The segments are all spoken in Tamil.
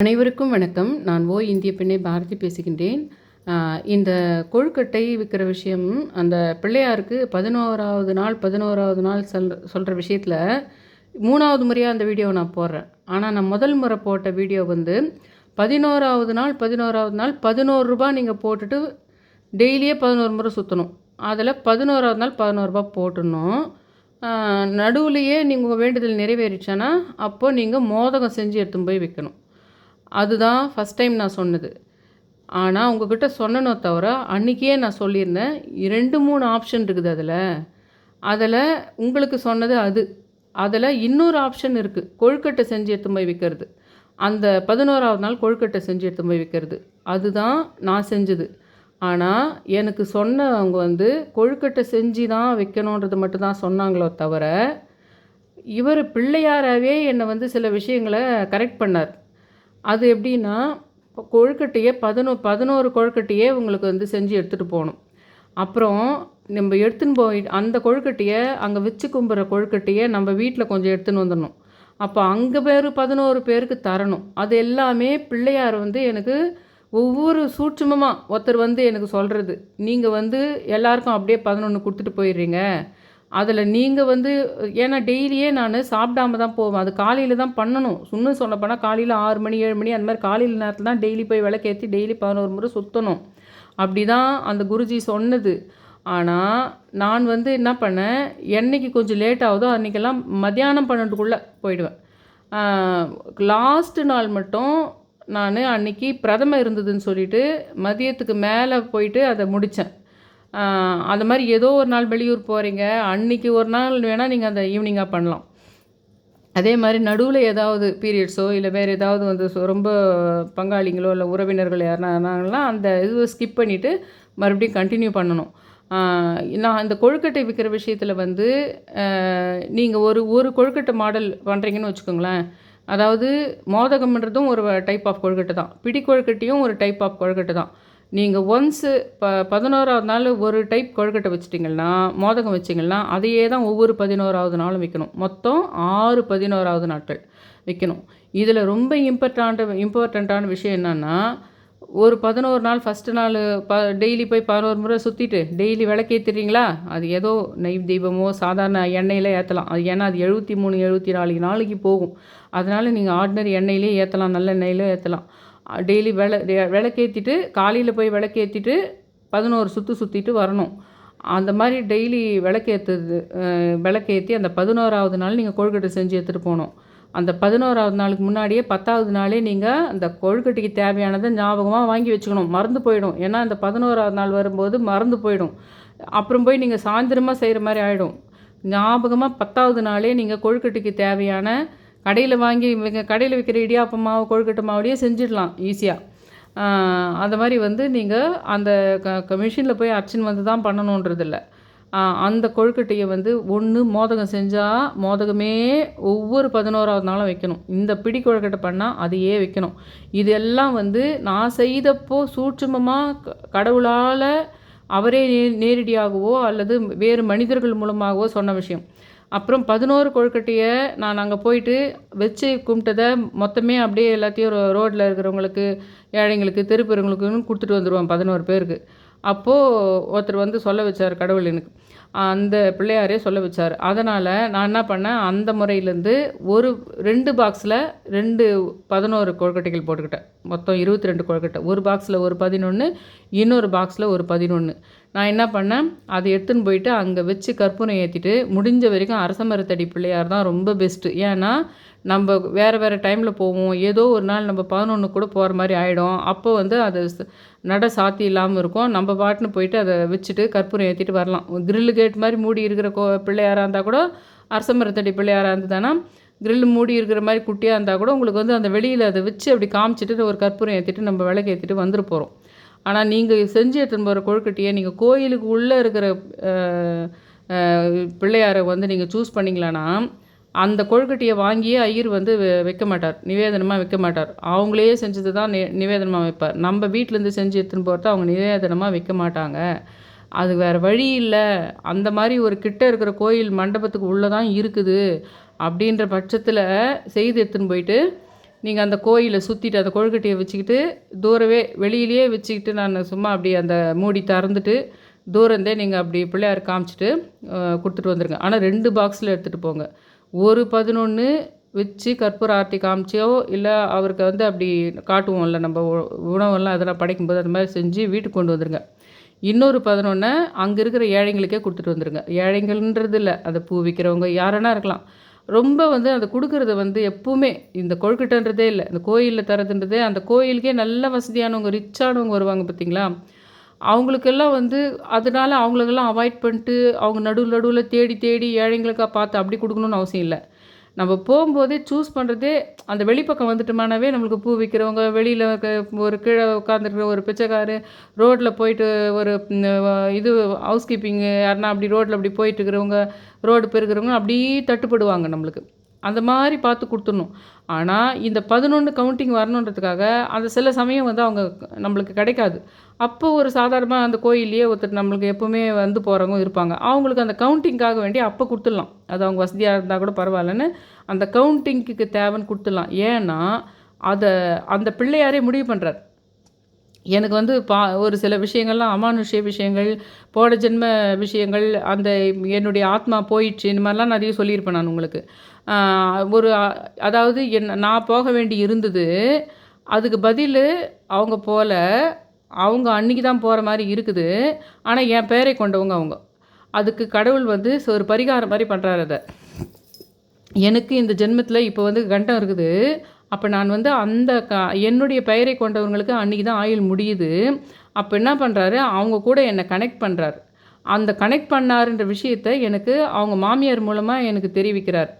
அனைவருக்கும் வணக்கம். நான் ஓ இந்திய பெண்ணை பாரதி பேசுகின்றேன். இந்த கொழுக்கட்டை விற்கிற விஷயம் அந்த பிள்ளையாருக்கு பதினோராவது நாள் பதினோராவது நாள் சொல் சொல்கிற விஷயத்தில் மூணாவது முறையாக அந்த வீடியோவை நான் போடுறேன். ஆனால் நான் முதல் முறை போட்ட வீடியோ வந்து பதினோராவது நாள் பதினோராவது நாள் பதினோரு ரூபா நீங்கள் போட்டுட்டு டெய்லியே பதினோரு முறை சுற்றணும் அதில் பதினோராவது நாள் பதினோரு ரூபாய் போட்டுடணும் நடுவுலையே நீங்கள் உங்கள் வேண்டுதல் நிறைவேறிச்சானா அப்போ நீங்கள் மோதகம் செஞ்சு எடுத்துன்னு போய் விற்கணும் அதுதான் ஃபஸ்ட் டைம் நான் சொன்னது. ஆனால் உங்ககிட்ட சொன்னனோ தவிர அன்றைக்கே நான் சொல்லியிருந்தேன் ரெண்டு மூணு ஆப்ஷன் இருக்குது அதில். அதில் உங்களுக்கு சொன்னது அது. அதில் இன்னொரு ஆப்ஷன் இருக்குது கொழுக்கட்டை செஞ்சு எடுத்து போய் விற்கிறது அந்த பதினோராவது நாள் கொழுக்கட்டை செஞ்சு எடுத்து போய் விற்கிறது அதுதான் நான் செஞ்சது. ஆனால் எனக்கு சொன்னவங்க வந்து கொழுக்கட்டை செஞ்சு தான் வைக்கணுன்றது மட்டும்தான் சொன்னாங்களோ தவிர இவர் பிள்ளையாராகவே என்னை வந்து சில விஷயங்களை கரெக்ட் பண்ணார். அது எப்படின்னா கொழுக்கட்டையே பதினோ பதினோரு கொழுக்கட்டையே உங்களுக்கு வந்து செஞ்சு எடுத்துகிட்டு போகணும். அப்புறம் நம்ம எடுத்துன்னு போய் அந்த கொழுக்கட்டையை அங்கே வச்சு கும்புற கொழுக்கட்டையை நம்ம வீட்டில் கொஞ்சம் எடுத்துன்னு வந்துடணும். அப்போ அங்கே பேர் பதினோரு பேருக்கு தரணும். அது எல்லாமே பிள்ளையார் வந்து எனக்கு ஒவ்வொரு சூட்சுமமாக ஒருத்தர் வந்து எனக்கு சொல்கிறது நீங்கள் வந்து எல்லாருக்கும் அப்படியே பதினொன்று கொடுத்துட்டு போயிடுறீங்க. அதில் நீங்கள் வந்து ஏன்னா டெய்லியே நான் சாப்பிடாம தான் போவேன். அது காலையில் தான் பண்ணணும். இன்னும் சொல்லப்போனால் காலையில் ஆறு மணி ஏழு மணி அந்த மாதிரி காலையில் நேரத்தில் தான் டெய்லி போய் விளக்கேற்றி டெய்லி பதினோரு முறை சுற்றணும் அப்படி தான் அந்த குருஜி சொன்னது. ஆனால் நான் வந்து என்ன பண்ணேன்? என்றைக்கு கொஞ்சம் லேட் ஆகுதோ அன்றைக்கெல்லாம் மத்தியானம் பன்னெண்டுக்குள்ளே போயிடுவேன். லாஸ்ட்டு நாள் மட்டும் நான் அன்னைக்கு பிரதமர் இருந்ததுன்னு சொல்லிட்டு மதியத்துக்கு மேலே போயிட்டு அதை முடித்தேன் அது மாதிரி ஏதோ ஒரு நாள் வெளியூர் போகிறீங்க அன்னைக்கு ஒரு நாள் வேணால் நீங்கள் அந்த ஈவினிங்காக பண்ணலாம். அதே மாதிரி நடுவில் ஏதாவது பீரியட்ஸோ இல்லை வேறு ஏதாவது வந்து ரொம்ப பங்காளிங்களோ இல்லை உறவினர்கள் யாருனாங்கன்னா அந்த இது ஸ்கிப் பண்ணிவிட்டு மறுபடியும் கண்டினியூ பண்ணணும். நான் இந்த கொழுக்கட்டை விற்கிற விஷயத்தில் வந்து நீங்கள் ஒரு ஒரு கொழுக்கட்டை மாடல் பண்ணுறீங்கன்னு வச்சுக்கோங்களேன். அதாவது மோதகம்ன்றதும் ஒரு டைப் ஆஃப் கொழுக்கட்டை தான். பிடி கொழுக்கட்டையும் ஒரு டைப் ஆஃப் கொழுக்கட்டை தான். நீங்கள் ஒன்ஸு ப பதினோராவது நாள் ஒரு டைப் கொழுக்கட்டை வச்சிட்டிங்கன்னா மோதகம் வச்சிங்கன்னா அதையே தான் ஒவ்வொரு பதினோராவது நாளும் வைக்கணும். மொத்தம் ஆறு பதினோராவது நாட்கள் வைக்கணும். இதில் ரொம்ப இம்பார்ட்டண்ட இம்பார்ட்டண்ட்டான விஷயம் என்னென்னா ஒரு பதினோரு நாள் ஃபஸ்ட்டு நாள் ப டெய்லி போய் பதினோரு முறை சுற்றிட்டு டெய்லி விளக்கேற்றுறீங்களா அது ஏதோ நெய் தீபமோ சாதாரண எண்ணெயில் ஏற்றலாம் அது ஏன்னா அது எழுபத்தி மூணு எழுபத்தி நாலு நாளைக்கு போகும். அதனால் நீங்கள் ஆர்டினரி எண்ணெயிலே ஏற்றலாம் நல்ல எண்ணெயிலே ஏற்றலாம் டெய்லி விள விளக்கேற்றிட்டு காலையில் போய் விளக்கேற்றிட்டு பதினோரு சுற்று சுற்றிட்டு வரணும். அந்த மாதிரி டெய்லி விளக்கேற்றுறது விளக்கேற்றி அந்த பதினோராவது நாள் நீங்கள் கொழுக்கட்டை செஞ்சு எடுத்துகிட்டு போகணும் அந்த பதினோராவது நாளுக்கு முன்னாடியே பத்தாவது நாளே நீங்கள் அந்த கொழுக்கட்டைக்கு தேவையானதை ஞாபகமாக வாங்கி வச்சுக்கணும். மறந்து போயிடும். ஏன்னா அந்த பதினோராவது நாள் வரும்போது மறந்து போயிடும். அப்புறம் போய் நீங்கள் சாயந்தரமாக செய்கிற மாதிரி ஆகிடும் ஞாபகமாக பத்தாவது நாளே நீங்கள் கொழுக்கட்டைக்கு தேவையான கடையில் வாங்கி கடையில் விற்கிற இடியாப்பம் மாவு கொழுக்கட்டை மாவுலேயே செஞ்சிடலாம் ஈஸியாக அந்த மாதிரி வந்து நீங்கள் அந்த க மிஷினில் போய் அர்ச்சன் வந்து தான் பண்ணணுன்றதில்ல அந்த கொழுக்கட்டையை வந்து ஒன்று மோதகம் செஞ்சால் மோதகமே ஒவ்வொரு பதினோராவது நாளும் வைக்கணும். இந்த பிடி கொழுக்கட்டை பண்ணால் அதையே வைக்கணும். இதெல்லாம் வந்து நான் செய்தப்போ சூட்சுமமாக கடவுளால் அவரே நே நேரடியாகவோ அல்லது வேறு மனிதர்கள் மூலமாகவோ சொன்ன விஷயம். அப்புறம் பதினோரு கொழுக்கட்டையை நான் அங்கே போயிட்டு வச்சு கும்பிட்டதை மொத்தமே அப்படியே எல்லாத்தையும் ரோ ரோட்டில் இருக்கிறவங்களுக்கு ஏழைங்களுக்கு தெருப்பெருங்களுக்குன்னு கொடுத்துட்டு வந்துடுவேன் பதினோரு பேருக்கு. அப்போது ஒருத்தர் வந்து சொல்ல வச்சார் கடவுள் எனக்கு. அந்த பிள்ளையாரே சொல்ல வச்சார். அதனால் நான் என்ன பண்ணேன் அந்த முறையிலேருந்து ஒரு ரெண்டு பாக்ஸில் ரெண்டு பதினோரு கொழுக்கட்டைகள் போட்டுக்கிட்டேன். மொத்தம் இருபத்தி ரெண்டு கொழுக்கட்டை. ஒரு பாக்ஸில் ஒரு பதினொன்று இன்னொரு பாக்ஸில் ஒரு பதினொன்று நான் என்ன பண்ணேன்? அதை எடுத்துன்னு போயிட்டு அங்கே வச்சு கற்பூரம் ஏற்றிட்டு முடிஞ்ச வரைக்கும் அரச மரத்தடி பிள்ளையார் தான் ரொம்ப பெஸ்ட்டு ஏன்னா நம்ம வேறு வேறு டைமில் போவோம். ஏதோ ஒரு நாள் நம்ம பதினொன்று கூட போகிற மாதிரி ஆகிடும் அப்போ வந்து அது நட சாத்தி இல்லாமல் இருக்கும். நம்ம பாட்டுன்னு போயிட்டு அதை வச்சுட்டு கற்பூரம் ஏற்றிட்டு வரலாம். கிரில்லு கேட் மாதிரி மூடி இருக்கிற கோ பிள்ளையாராக இருந்தால் கூட அரச மரத்தடி பிள்ளையாராக இருந்ததுன்னா கிரில் மூடி இருக்கிற மாதிரி குட்டியாக இருந்தால் கூட உங்களுக்கு வந்து அந்த வெளியில் அதை வச்சு அப்படி காமிச்சிட்டு ஒரு கற்பூரம் ஏற்றிட்டு நம்ம விளக்கு ஏற்றிட்டு வந்துட்டு போகிறோம் ஆனால் நீங்கள் செஞ்சு எடுத்துன்னு போகிற கொழுக்கட்டையை நீங்கள் கோயிலுக்கு உள்ளே இருக்கிற பிள்ளையாரை வந்து நீங்கள் சூஸ் பண்ணிங்களான்னா அந்த கொழுக்கட்டையை வாங்கியே ஐயர் வந்து வைக்க மாட்டார். நிவேதனமாக வைக்க மாட்டார். அவங்களே செஞ்சது தான் நி நிவேதனமாக வைப்பார். நம்ம வீட்டிலேருந்து செஞ்சு எடுத்துன்னு போகிறத அவங்க நிவேதனமாக வைக்க மாட்டாங்க. அது வேறு வழி இல்லை. அந்த மாதிரி ஒரு கிட்ட இருக்கிற கோயில் மண்டபத்துக்கு உள்ளே தான் இருக்குது. அப்படின்ற பட்சத்தில் செய்து எடுத்துன்னு போயிட்டு நீங்கள் அந்த கோயிலை சுற்றிட்டு அந்த கொழுக்கட்டையை வச்சுக்கிட்டு தூரவே வெளியிலேயே வச்சுக்கிட்டு நான் சும்மா அப்படி அந்த மூடி திறந்துட்டு தூரந்தே நீங்கள் அப்படி பிள்ளையார் காமிச்சிட்டு கொடுத்துட்டு வந்துடுங்க ஆனால் ரெண்டு பாக்ஸில் எடுத்துகிட்டு போங்க. ஒரு பதினொன்று வச்சு கற்பூர ஆர்த்தி காமிச்சியோ இல்லை அவருக்கு வந்து அப்படி காட்டுவோம்ல நம்ம உணவெல்லாம் அதெல்லாம் படைக்கும்போது அது மாதிரி செஞ்சு வீட்டுக்கு கொண்டு வந்துடுங்க இன்னொரு பதினொன்று அங்கே இருக்கிற ஏழைங்களுக்கே கொடுத்துட்டு வந்துடுங்க ஏழைங்கள்ன்றது இல்லை. அந்த பூ விற்கிறவங்க யாரெல்லாம் இருக்கலாம். ரொம்ப வந்து அதை கொடுக்குறது வந்து எப்பவுமே இந்த கொழுக்கட்டைன்றதே இல்லை இந்த கோயிலில் தரதுன்றதே அந்த கோயிலுக்கே நல்ல வசதியானவங்க ரிச்சானவங்க வருவாங்க பார்த்தீங்களா அவங்களுக்கெல்லாம் வந்து அதனால அவங்களுக்கெல்லாம் அவாய்ட் பண்ணிட்டு அவங்க நடுவில் நடுவில் தேடி தேடி ஏழைங்களுக்காக பார்த்து அப்படி கொடுக்கணுன்னு அவசியம் இல்லை. நம்ம போகும்போதே சூஸ் பண்ணுறதே அந்த வெளிப்பக்கம் வந்துட்டோமானாவே நம்மளுக்கு பூ விற்கிறவங்க வெளியில் ஒரு கீழே உட்காந்துருக்குற ஒரு பிச்சைக்காரு ரோட்டில் போயிட்டு ஒரு இது ஹவுஸ் கீப்பிங்கு யாருன்னா அப்படி ரோட்டில் அப்படி போயிட்டு இருக்கிறவங்க ரோடு பெருக்கிறவங்க அப்படியே தட்டுப்படுவாங்க நம்மளுக்கு. அந்த மாதிரி பார்த்து கொடுத்துடணும். ஆனால் இந்த பதினொன்று கவுண்டிங் வரணுன்றதுக்காக அந்த சில சமயம் வந்து அவங்க நம்மளுக்கு கிடைக்காது. அப்போ ஒரு சாதாரணமாக அந்த கோயிலையே ஒருத்தர் நம்மளுக்கு எப்போவுமே வந்து போகிறவங்க இருப்பாங்க. அவங்களுக்கு அந்த கவுண்டிங்காக வேண்டி அப்போ கொடுத்துடலாம். அது அவங்க வசதியாக இருந்தால் கூட பரவாயில்லன்னு அந்த கவுண்டிங்க்கு தேவைன்னு கொடுத்துடலாம். ஏன்னா அதை அந்த பிள்ளையாரே முடிவு பண்ணுறார் எனக்கு வந்து பா ஒரு சில விஷயங்கள்லாம் அமானுஷ்ய விஷயங்கள் போட ஜென்ம விஷயங்கள் அந்த என்னுடைய ஆத்மா போயிடுச்சு இந்த மாதிரிலாம் நிறைய சொல்லியிருப்பேன் நான் உங்களுக்கு. ஒரு அதாவது என் நான் போக வேண்டி இருந்தது அதுக்கு பதில் அவங்க போல அவங்க அன்றைக்கி தான் போகிற மாதிரி இருக்குது. ஆனால் என் பேரை கொண்டவங்க அவங்க. அதுக்கு கடவுள் வந்து ஒரு பரிகாரம் மாதிரி பண்ணுறாரு அதை. எனக்கு இந்த ஜென்மத்தில் இப்போ வந்து கண்டம் இருக்குது. அப்போ நான் வந்து அந்த க என்னுடைய பெயரை கொண்டவங்களுக்கு அன்றைக்கி தான் ஆயுள் முடியுது. அப்போ என்ன பண்ணுறாரு அவங்க கூட என்னை கனெக்ட் பண்ணுறாரு அந்த கனெக்ட் பண்ணாருன்ற விஷயத்த எனக்கு அவங்க மாமியார் மூலமாக எனக்கு தெரிவிக்கிறார்.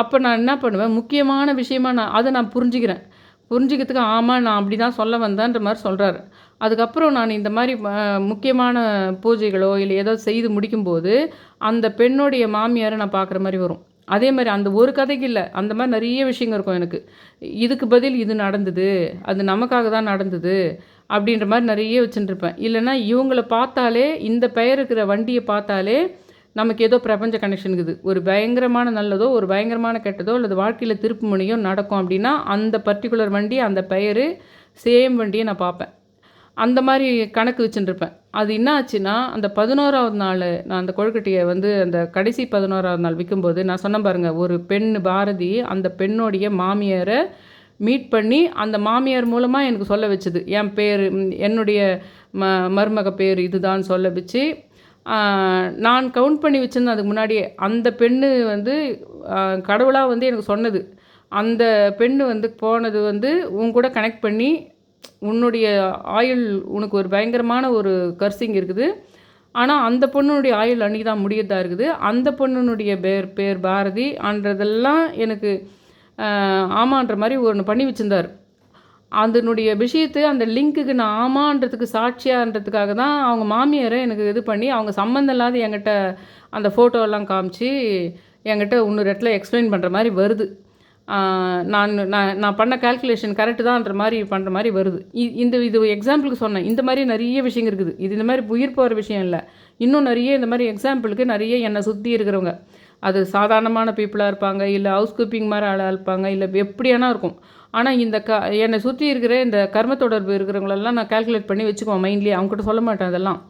அப்போ நான் என்ன பண்ணுவேன்? முக்கியமான விஷயமா நான் அதை நான் புரிஞ்சுக்கிறேன். புரிஞ்சுக்கிறதுக்கு ஆமாம் நான் அப்படி தான் சொல்ல வந்தேன்ற மாதிரி சொல்கிறாரு அதுக்கப்புறம் நான் இந்த மாதிரி முக்கியமான பூஜைகளோ இல்லை ஏதோ செய்து முடிக்கும்போது அந்த பெண்ணுடைய மாமியாரை நான் பார்க்குற மாதிரி வரும். அதே மாதிரி அந்த ஒரு கதைக்கு இல்லை அந்த மாதிரி நிறைய விஷயங்கள் இருக்கும் எனக்கு. இதுக்கு பதில் இது நடந்தது அது நமக்காக தான் நடந்தது அப்படின்ற மாதிரி நிறைய வச்சுட்டுருப்பேன் இல்லைன்னா இவங்கள பார்த்தாலே இந்த பெயர் இருக்கிற வண்டியை பார்த்தாலே நமக்கு ஏதோ பிரபஞ்ச கனெக்ஷன் இருக்குது. ஒரு பயங்கரமான நல்லதோ ஒரு பயங்கரமான கெட்டதோ அல்லது வாழ்க்கையில் திருப்பு முனையோ நடக்கும் அப்படின்னா அந்த பர்டிகுலர் வண்டி அந்த பெயர் சேம் வண்டியை நான் பார்ப்பேன். அந்த மாதிரி கணக்கு வச்சுட்டுருப்பேன் அது என்ன ஆச்சுன்னா அந்த பதினோராவது நாள் நான் அந்த கொழுக்கட்டையை வந்து அந்த கடைசி பதினோராவது நாள் விற்கும்போது நான் சொன்னேன் பாருங்கள் ஒரு பெண் பாரதி அந்த பெண்ணுடைய மாமியாரை மீட் பண்ணி அந்த மாமியார் மூலமாக எனக்கு சொல்ல வச்சது. என் பேர் என்னுடைய ம மருமக பேர் இதுதான் சொல்ல வச்சு நான் கவுண்ட் பண்ணி வச்சுருந்தேன். அதுக்கு முன்னாடியே அந்த பெண்ணு வந்து கடவுளாக வந்து எனக்கு சொன்னது. அந்த பெண்ணு வந்து போனது வந்து உன் கூட கனெக்ட் பண்ணி உன்னுடைய ஆயுள் உனக்கு ஒரு பயங்கரமான ஒரு கர்சிங் இருக்குது. ஆனால் அந்த பொண்ணுடைய ஆயுள் அன்றைக்கி தான் முடியதாக இருக்குது. அந்த பொண்ணுனுடைய பேர் பேர் பாரதி அன்றதெல்லாம் எனக்கு ஆமான்ற மாதிரி ஒன்று பண்ணி வச்சுருந்தார். அதனுடைய விஷயத்தை அந்த லிங்க்குக்கு நான் ஆமான்றதுக்கு சாட்சியான்றதுக்காக தான் அவங்க மாமியாரை எனக்கு இது பண்ணி அவங்க சம்மந்தம் இல்லாத என்கிட்ட அந்த ஃபோட்டோலாம் காமிச்சு என்கிட்ட இன்னொரு இடத்துல எக்ஸ்பிளைன் பண்ணுற மாதிரி வருது. நான் நான் நான் பண்ண கால்குலேஷன் கரெக்டு தான்ன்ற மாதிரி பண்ணுற மாதிரி வருது. இந்த இது எக்ஸாம்பிளுக்கு சொன்னேன். இந்த மாதிரி நிறைய விஷயங்கள் இருக்குது. இது இந்த மாதிரி உயிர் போகிற விஷயம் இல்லை. இன்னும் நிறைய இந்த மாதிரி எக்ஸாம்பிளுக்கு நிறைய என்னை சுற்றி இருக்கிறவங்க. அது சாதாரணமான பீப்புளாக இருப்பாங்க இல்லை ஹவுஸ் கீப்பிங் மாதிரி ஆளாக இருப்பாங்க இல்லை எப்படியானா இருக்கும். ஆனால் இந்த க என்னை சுற்றி இருக்கிற இந்த கர்ம தொடர்பு இருக்கிறவங்களெல்லாம் நான் கால்குலேட் பண்ணி வச்சுக்குவேன் மைண்ட்லேயே அவங்ககிட்ட சொல்ல மாட்டேன் அதெல்லாம்.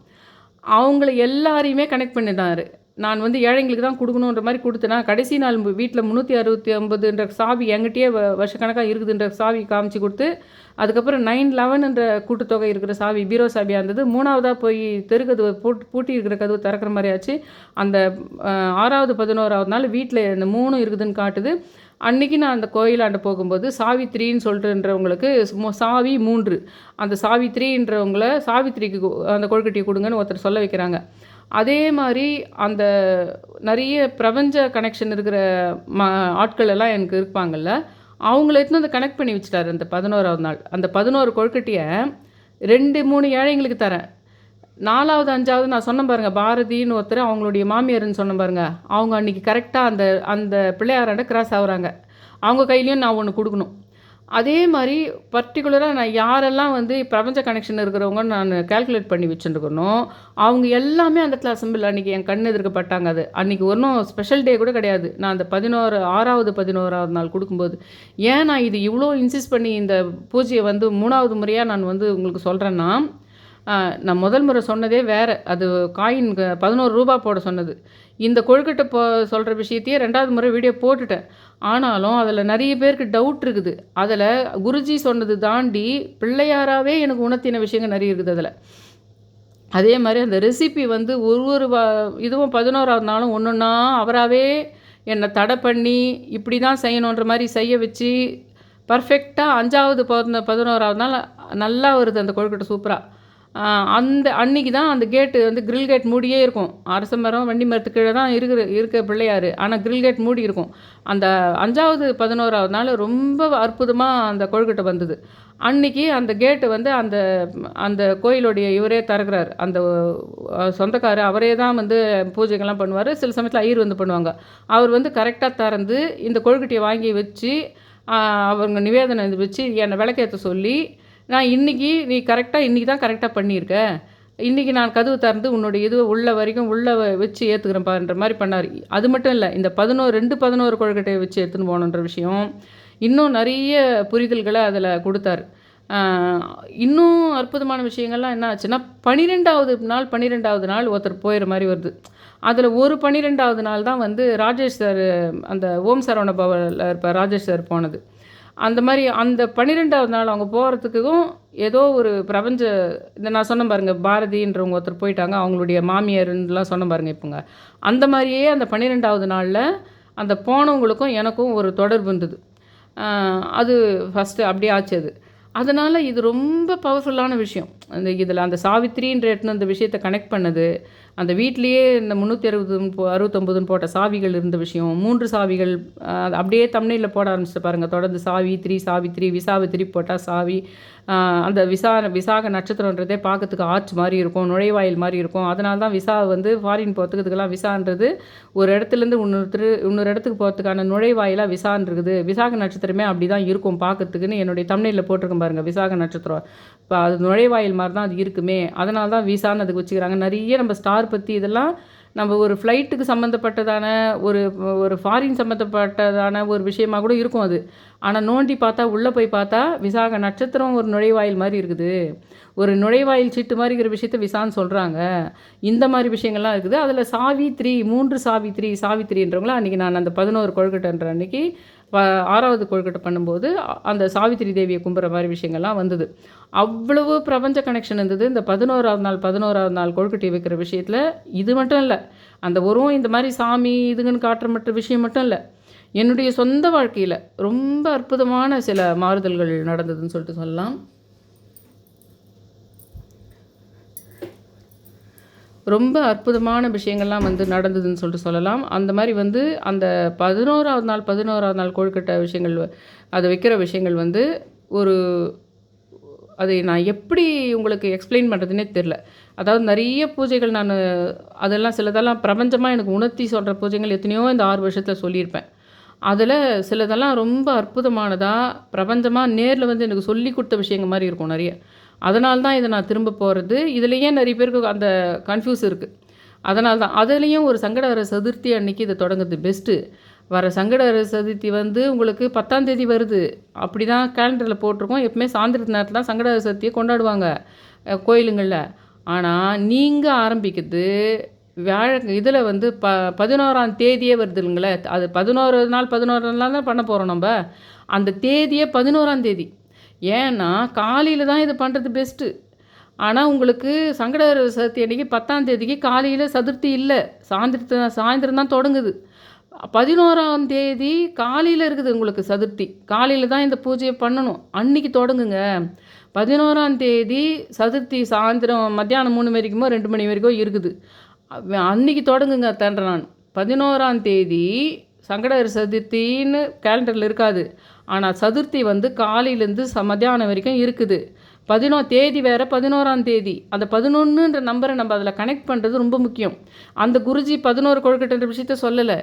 அவங்கள எல்லாரையுமே கனெக்ட் பண்ணிட்டாரு நான் வந்து ஏழைங்களுக்கு தான் கொடுக்கணுன்ற மாதிரி கொடுத்தேன்னா கடைசி நாள் வீட்டில் முந்நூற்றி அறுபத்தி ஒம்பதுன்ற சாவி எங்கிட்டயே வருஷக்கணக்காக இருக்குதுன்ற சாவி காமிச்சு கொடுத்து அதுக்கப்புறம் நைன் லெவன்ன்ற கூட்டுத்தொகை இருக்கிற சாவி பீரோ சாவியாக இருந்தது. மூணாவதாக போய் தெருக்கதவு போட்டு பூட்டி இருக்கிற கதவு திறக்கிற மாதிரி ஆச்சு. அந்த ஆறாவது பதினோராவது நாள் வீட்டில் இந்த மூணும் இருக்குதுன்னு காட்டுது. அன்றைக்கி நான் அந்த கோயிலாண்ட போகும்போது சாவித்ரின்னு சொல்லிட்டுன்றவங்களுக்கு சாவி மூன்று. அந்த சாவித்ரின்றவங்கள சாவித்ரிக்கு அந்த கொழுக்கட்டியை கொடுங்கன்னு ஒருத்தர் சொல்ல வைக்கிறாங்க. அதே மாதிரி அந்த நிறைய பிரபஞ்ச கனெக்ஷன் இருக்கிற ம ஆட்கள் எல்லாம் எனக்கு இருப்பாங்கல்ல அவங்கள எடுத்துன்னு வந்து கனெக்ட் பண்ணி வச்சுட்டாரு அந்த பதினோராவது நாள். அந்த பதினோரு கொழுக்கட்டியை ரெண்டு மூணு ஏழைங்களுக்கு தரேன். நாலாவது அஞ்சாவது நான் சொன்ன பாருங்கள் பாரதின்னு ஒருத்தர் அவங்களுடைய மாமியார்னு சொன்ன பாருங்கள் அவங்க அன்றைக்கி கரெக்டாக அந்த அந்த பிள்ளையாராண்ட கிராஸ் ஆகுறாங்க. அவங்க கையிலையும் நான் ஒன்று கொடுக்கணும். அதே மாதிரி பர்டிகுலராக நான் யாரெல்லாம் வந்து பிரபஞ்ச கனெக்ஷன் இருக்கிறவங்க நான் கால்குலேட் பண்ணி வச்சுருக்கணும் அவங்க எல்லாமே அந்த இடத்துல அசம்பிள் அன்றைக்கி என் கண் எதிர்க்கப்பட்டாங்க அது. அன்றைக்கி ஒன்றும் ஸ்பெஷல் டே கூட கிடையாது. நான் அந்த பதினோரு ஆறாவது பதினோராவது நாள் கொடுக்கும்போது ஏன் நான் இது இவ்வளோ இன்சிஸ்ட் பண்ணி இந்த பூஜையை வந்து மூணாவது முறையாக நான் வந்து உங்களுக்கு சொல்கிறேன்னா நான் முதல் முறை சொன்னதே வேறு. அது காயின் பதினோரு ரூபா போட சொன்னது. இந்த கொழுக்கட்டை போ சொல்கிற விஷயத்தையே ரெண்டாவது முறை வீடியோ போட்டுட்டேன். ஆனாலும் அதில் நிறைய பேருக்கு டவுட் இருக்குது. அதில் குருஜி சொன்னது தாண்டி பிள்ளையாராகவே எனக்கு உணர்த்தின விஷயங்கள் நிறைய இருக்குது அதில். அதே மாதிரி அந்த ரெசிபி வந்து ஒரு ஒரு இதுவும் பதினோராவது நாளும் ஒன்று ஒன்றா அவராகவே என்னை தடை பண்ணி இப்படி தான் செய்யணுன்ற மாதிரி செய்ய வச்சு பர்ஃபெக்டாக அஞ்சாவது பதினோராவது நாள் நல்லா வருது அந்த கொழுக்கட்டை சூப்பராக அந்த அன்னைக்கு தான் அந்த கேட்டு வந்து கிரில் கேட் மூடியே இருக்கும். அரச மரம் வண்டி மரத்து கீழே தான் இருக்கிற இருக்க பிள்ளையார். ஆனால் கிரில் கேட் மூடி இருக்கும். அந்த அஞ்சாவது பதினோராவது நாள் ரொம்ப அற்புதமாக அந்த கொழுக்கட்டை வந்தது. அன்னைக்கு அந்த கேட்டு வந்து அந்த அந்த கோயிலுடைய இவரே திறக்கிறார். அந்த சொந்தக்காரர் அவரே தான் வந்து பூஜைகள்லாம் பண்ணுவார். சில சமயத்தில் ஐயர் வந்து பண்ணுவாங்க. அவர் வந்து கரெக்டாக திறந்து இந்த கொழுக்கட்டையை வாங்கி வச்சு அவங்க நிவேதனம் வச்சு என்னை விளக்கேற்ற சொல்லி நான் இன்றைக்கி நீ கரெக்டாக இன்றைக்கி தான் கரெக்டாக பண்ணியிருக்க. இன்றைக்கி நான் கதவு திறந்து உன்னுடைய இது உள்ள வரைக்கும் உள்ளே வச்சு ஏற்றுக்கிறேன்ப்பான்ற மாதிரி பண்ணார். அது மட்டும் இல்லை இந்த பதினோரு ரெண்டு பதினோரு கொழுக்கட்டையை வச்சு எடுத்துன்னு போகணுன்ற விஷயம் இன்னும் நிறைய புரிதல்களை அதில் கொடுத்தாரு. இன்னும் அற்புதமான விஷயங்கள்லாம் என்ன ஆச்சுன்னா பன்னிரெண்டாவது நாள் பன்னிரெண்டாவது நாள் ஒருத்தர் போயிடுற மாதிரி வருது. அதில் ஒரு பன்னிரெண்டாவது நாள் தான் வந்து ராஜேஷ் சார் அந்த ஓம் சரவண பவனில் இருப்பார் ராஜேஷ் சார் போனது. அந்த மாதிரி அந்த பன்னிரெண்டாவது நாள் அவங்க போகிறதுக்கும் ஏதோ ஒரு பிரபஞ்ச இந்த நான் சொன்ன பாருங்கள் பாரதின்றவங்க ஒருத்தர் போயிட்டாங்க அவங்களுடைய மாமியார்லாம் சொன்ன பாருங்கள் இப்போங்க. அந்த மாதிரியே அந்த பன்னிரெண்டாவது நாளில் அந்த போனவங்களுக்கும் எனக்கும் ஒரு தொடர்பு இருந்தது. அது ஃபஸ்ட்டு அப்படியே ஆச்சு அது. அதனால் இது ரொம்ப பவர்ஃபுல்லான விஷயம். அந்த இதில் அந்த சாவித்திரின்ற எட்டுன்னு அந்த விஷயத்தை கனெக்ட் பண்ணது. அந்த வீட்லேயே இந்த முந்நூற்றி அறுபது அறுபத்தொம்பதுன்னு போட்ட சாவிகள் இருந்த விஷயம் மூன்று சாவிகள் அப்படியே தமிழில் போட ஆரம்பிச்சிட்டு பாருங்கள் தொடர்ந்து சாவி த்ரீ சாவித்ரி விசாவித்ரி போட்டால் சாவி அந்த விசா விசாக நட்சத்திரன்றதே பார்க்கறதுக்கு ஆர்ச் மாதிரி இருக்கும் நுழைவாயில் மாதிரி இருக்கும். அதனால தான் விசா வந்து ஃபாரின் போகிறதுக்கு இதுக்கெல்லாம் விசான்றது ஒரு இடத்துலேருந்து இன்னொருத்தர் இன்னொரு இடத்துக்கு போகிறதுக்கான நுழைவாயிலாக விசான் இருக்குது விசாக நட்சத்திரமே அப்படி தான் இருக்கும் பார்க்கறதுக்குன்னு என்னுடைய தமிழில் போட்டிருக்கேன் பாருங்கள் விசாக நட்சத்திரம். இப்போ அது நுழைவாயில் மாதிரி தான் அது இருக்குமே. அதனால தான் விசான்னு அதுக்கு வச்சுக்கிறாங்க. நிறைய நம்ம ஸ்டார் பற்றி இதெல்லாம் நம்ம ஒரு ஃப்ளைட்டுக்கு சம்மந்தப்பட்டதான ஒரு ஒரு ஃபாரின் சம்மந்தப்பட்டதான ஒரு விஷயமாக கூட இருக்கும் அது. ஆனால் நோண்டி பார்த்தா உள்ளே போய் பார்த்தா விசாக நட்சத்திரம் ஒரு நுழைவாயில் மாதிரி இருக்குது. ஒரு நுழைவாயில் சீட்டு மாதிரி இருக்கிற விஷயத்த விசான்னு சொல்கிறாங்க இந்த மாதிரி விஷயங்கள்லாம் இருக்குது. அதில் சாவித்ரி மூன்று சாவித்ரி சாவித்ரின்றவங்கள அன்றைக்கி நான் அந்த பதினோரு கொழுக்கட்டைன்ற அன்றைக்கி ஆறாவது கொழுக்கட்டை பண்ணும்போது அந்த சாவித்திரி தேவியை கும்புற மாதிரி விஷயங்கள்லாம் வந்தது. அவ்வளவு பிரபஞ்ச கனெக்ஷன் இருந்தது. இந்த பதினோராவது நாள் பதினோராவது நாள் கொழுக்கட்டை வைக்கிற விஷயத்தில் இது மட்டும் இல்லை. அந்த வரும் இந்த மாதிரி சாமி இதுங்கன்னு காட்டுற மற்ற விஷயம் மட்டும் இல்லை. என்னுடைய சொந்த வாழ்க்கையில் ரொம்ப அற்புதமான சில மாறுதல்கள் நடந்ததுன்னு சொல்லிட்டு சொல்லலாம். ரொம்ப அற்புதமான விஷயங்கள்லாம் வந்து நடந்ததுன்னு சொல்லிட்டு சொல்லலாம். அந்த மாதிரி வந்து அந்த பதினோராவது நாள் பதினோராவது நாள் கொழுக்கட்டை விஷயங்கள் அதை வைக்கிற விஷயங்கள் வந்து ஒரு அதை நான் எப்படி உங்களுக்கு எக்ஸ்பிளைன் பண்ணுறதுனே தெரில அதாவது நிறைய பூஜைகள் நான் அதெல்லாம் சிலதெல்லாம் பிரபஞ்சமாக எனக்கு உணர்த்தி சொல்கிற பூஜைகள் எத்தனையோ இந்த ஆறு வருஷத்தில் சொல்லியிருப்பேன். அதில் சிலதெல்லாம் ரொம்ப அற்புதமானதாக பிரபஞ்சமாக நேரில் வந்து எனக்கு சொல்லி கொடுத்த விஷயங்கள் மாதிரி இருக்கும் நிறைய. அதனால தான் இதை நான் திரும்ப போகிறது இதுலேயே நிறைய பேருக்கு அந்த கன்ஃபியூஸ் இருக்குது அதனால தான் அதுலேயும் ஒரு சங்கடகர சதுர்த்தி அன்னைக்கு இதை தொடங்குறது பெஸ்ட்டு வர சங்கடகர சதுர்த்தி வந்து உங்களுக்கு பத்தாம் தேதி வருது. அப்படி தான் கேலண்டரில் போட்டிருக்கோம். எப்பவுமே சாயந்தரத்து நேரத்தில் தான் சங்கடகர சதுர்த்தியை கொண்டாடுவாங்க கோயிலுங்களில். ஆனால் நீங்கள் ஆரம்பிக்கிறது வியாழ இதில் வந்து ப பதினோராம் தேதியே வருது இல்லைங்களே. அது பதினோரு நாள் பதினோரு நாள் தான் பண்ண போகிறோம் நம்ம. அந்த தேதியே பதினோராம் தேதி. ஏன்னா காலையில் தான் இது பண்ணுறது பெஸ்ட்டு ஆனால் உங்களுக்கு சங்கடகர சதுர்த்தி அன்றைக்கி பத்தாம் தேதிக்கு காலையில் சதுர்த்தி இல்லை. சாயந்தரத்து சாயந்தரம் தான் தொடங்குது. பதினோராம் தேதி காலையில் இருக்குது உங்களுக்கு சதுர்த்தி. காலையில் தான் இந்த பூஜையை பண்ணணும். அன்றைக்கி தொடங்குங்க. பதினோராம் தேதி சதுர்த்தி சாயந்தரம் மத்தியானம் மூணு வரைக்குமோ ரெண்டு மணி வரைக்கும் இருக்குது. அன்றைக்கி தொடங்குங்க தண்டை நான் பதினோராம் தேதி சங்கடகர சதுர்த்தின்னு கேலண்டரில் இருக்காது. ஆனால் சதுர்த்தி வந்து காலையிலேருந்து சமதியானம் மத்தியானம் வரைக்கும் இருக்குது. பதினோ தேதி வேறு பதினோராம் தேதி. அந்த பதினொன்றுன்ற நம்பரை நம்ம அதில் கனெக்ட் பண்ணுறது ரொம்ப முக்கியம். அந்த குருஜி பதினோரு கொழுக்கட்டுன்ற விஷயத்த சொல்லலை.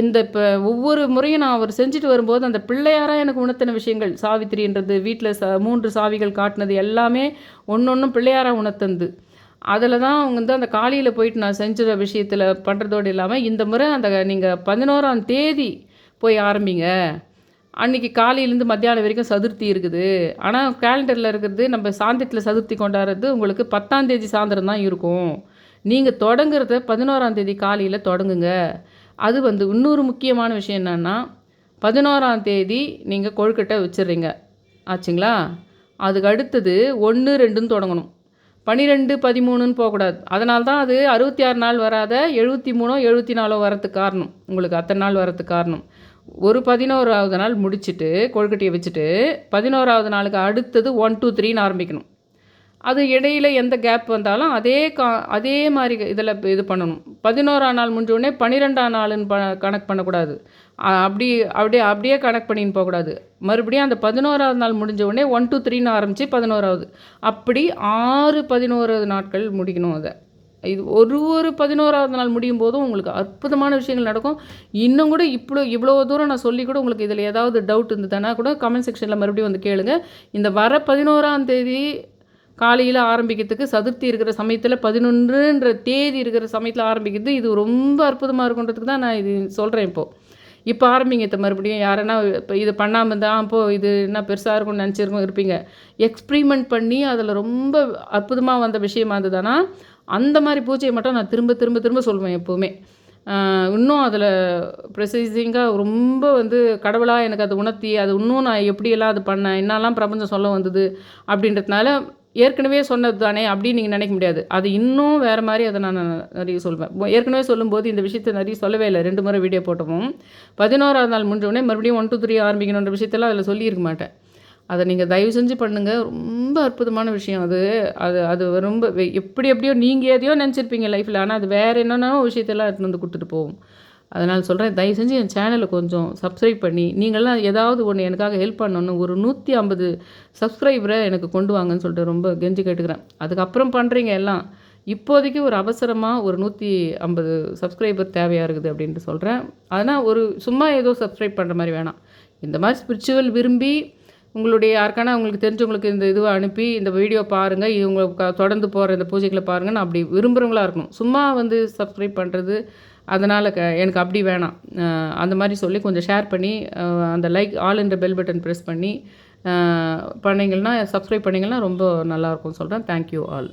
இந்த இப்போ ஒவ்வொரு முறையும் நான் அவர் செஞ்சுட்டு வரும்போது அந்த பிள்ளையாராக எனக்கு உணர்த்தின விஷயங்கள். சாவித்திரின்றது வீட்டில் ச மூன்று சாவிகள் காட்டினது எல்லாமே ஒன்று ஒன்றும் பிள்ளையாராக உணர்த்தந்து அதில் தான் அவங்க வந்து அந்த காலையில் போயிட்டு நான் செஞ்ச விஷயத்தில் பண்ணுறதோடு இல்லாமல் இந்த முறை அந்த நீங்கள் பதினோராம் தேதி போய் ஆரம்பிங்க. அன்றைக்கி காலையிலேருந்து மத்தியானம் வரைக்கும் சதுர்த்தி இருக்குது. ஆனால் கேலண்டரில் இருக்கிறது நம்ம சாந்தியத்தில் சதுர்த்தி கொண்டாடுறது உங்களுக்கு பத்தாந்தேதி சாயந்தரம் தான் இருக்கும். நீங்கள் தொடங்குறத பதினோராந்தேதி காலையில் தொடங்குங்க. அது வந்து இன்னொரு முக்கியமான விஷயம் என்னென்னா பதினோராம் தேதி நீங்கள் கொழுக்கட்டை வச்சிடுறீங்க. ஆச்சுங்களா? அதுக்கு அடுத்தது ஒன்று ரெண்டுன்னு தொடங்கணும். பன்னிரெண்டு பதிமூணுன்னு போகக்கூடாது. அதனால தான் அது அறுபத்தி ஆறு நாள் வராத எழுபத்தி மூணோ எழுபத்தி நாலோ வரத்துக்கு காரணம். உங்களுக்கு அத்தனை நாள் வரத்துக்கு காரணம். ஒரு பதினோராவது நாள் முடிச்சுட்டு கொழுக்கட்டையை வச்சுட்டு பதினோராவது நாளுக்கு அடுத்தது ஒன் டூ த்ரீன்னு ஆரம்பிக்கணும். அது இடையில எந்த கேப் வந்தாலும் அதே கா அதே மாதிரி இதில் இது பண்ணணும். பதினோராம் நாள் முடிஞ்சோடனே பன்னிரெண்டாம் நாளுன்னு ப கணக்கு பண்ணக்கூடாது. அப்படி அப்படியே அப்படியே கணக்கு பண்ணின்னு போகக்கூடாது. மறுபடியும் அந்த பதினோராவது நாள் முடிஞ்ச உடனே ஒன் டூ த்ரீன்னு ஆரம்பித்து பதினோராவது. அப்படி ஆறு பதினோராவது நாட்கள் முடிக்கணும் அதை. இது ஒரு ஒரு பதினோராவது நாள் முடியும் போதும் உங்களுக்கு அற்புதமான விஷயங்கள் நடக்கும். இன்னும் கூட இவ்வளோ இவ்வளோ தூரம் நான் சொல்லி கூட உங்களுக்கு இதில் ஏதாவது டவுட் இருந்ததுன்னா கூட கமெண்ட் செக்ஷனில் மறுபடியும் வந்து கேளுங்க. இந்த வர பதினோராம் தேதி காலையில் ஆரம்பிக்கிறதுக்கு சதுர்த்தி இருக்கிற சமயத்தில் பதினொன்றுன்ற தேதி இருக்கிற சமயத்தில் ஆரம்பிக்கிறது இது ரொம்ப அற்புதமாக இருக்குன்றதுக்கு தான் நான் இது சொல்கிறேன் இப்போது இப்போ ஆரம்பிங்க மறுபடியும் யாருன்னா இப்போ இது பண்ணாமல் இருந்தால் அப்போது இது என்ன பெருசாக இருக்கும்னு நினச்சிருக்கோம் இருப்பீங்க. எக்ஸ்பிரிமெண்ட் பண்ணி அதில் ரொம்ப அற்புதமாக வந்த விஷயமா இருந்ததுன்னா அந்த மாதிரி பூஜையை மட்டும் நான் திரும்ப திரும்ப திரும்ப சொல்லுவேன் எப்போவுமே. இன்னும் அதில் ப்ரெசைசிங்காக ரொம்ப வந்து கடவுளாக எனக்கு அதை உணர்த்தி அது இன்னும் நான் எப்படியெல்லாம் அது பண்ணேன் என்னெல்லாம் பிரபஞ்சம் சொல்ல வந்தது அப்படின்றதுனால ஏற்கனவே சொன்னது தானே அப்படின்னு நீங்கள் நினைக்க முடியாது. அது இன்னும் வேறு மாதிரி அதை நான் நிறைய சொல்வேன். ஏற்கனவே சொல்லும்போது இந்த விஷயத்தை நிறைய சொல்லவே இல்லை. ரெண்டு முறை வீடியோ போட்டோம் பதினோராவது நாள் முடிஞ்சோடனே மறுபடியும் ஒன் டூ த்ரீ ஆரம்பிக்கணுன்ற விஷயத்தெல்லாம் அதில் சொல்லியிருக்க மாட்டேன். அதை நீங்கள் தயவு செஞ்சு பண்ணுங்கள் ரொம்ப அற்புதமான விஷயம் அது. அது அது ரொம்ப எப்படி எப்படியோ நீங்கள் எதையோ நினச்சிருப்பீங்க லைஃப்பில் ஆனால் அது வேறு என்னென்ன விஷயத்தெல்லாம் எடுத்துகிட்டு வந்து கொடுத்துட்டு போகும். அதனால் சொல்கிறேன் தயவு செஞ்சு என் சேனலை கொஞ்சம் சப்ஸ்கிரைப் பண்ணி நீங்களாம் ஏதாவது ஒன்று எனக்காக ஹெல்ப் பண்ணணும் ஒரு நூற்றி ஐம்பது சப்ஸ்கிரைபரை எனக்கு கொண்டு வாங்கன்னு சொல்லிட்டு ரொம்ப கெஞ்சி கேட்டுக்கிறேன். அதுக்கப்புறம் பண்ணுறீங்க எல்லாம். இப்போதைக்கு ஒரு அவசரமாக ஒரு நூற்றி ஐம்பது சப்ஸ்கிரைபர் தேவையாக இருக்குது அப்படின்ட்டு சொல்கிறேன் ஆனால் ஒரு சும்மா ஏதோ சப்ஸ்கிரைப் பண்ணுற மாதிரி வேணாம். இந்த மாதிரி ஸ்பிரிச்சுவல் விரும்பி உங்களுடைய யாருக்கான உங்களுக்கு தெரிஞ்சவங்களுக்கு இந்த இதுவை அனுப்பி இந்த வீடியோ பாருங்கள் இவங்க தொடர்ந்து போகிற இந்த பூஜைகளை பாருங்கள் நான் அப்படி விரும்புகிறவங்களா இருக்கணும். சும்மா வந்து சப்ஸ்கிரைப் பண்ணுறது அதனால் க எனக்கு அப்படி வேணாம். அந்த மாதிரி சொல்லி கொஞ்சம் ஷேர் பண்ணி அந்த லைக் ஆல் என்ற பெல் பட்டன் ப்ரெஸ் பண்ணி பண்ணிங்கன்னா சப்ஸ்கிரைப் பண்ணிங்கன்னா ரொம்ப நல்லாயிருக்கும் சொல்கிறேன் தேங்க்யூ ஆல்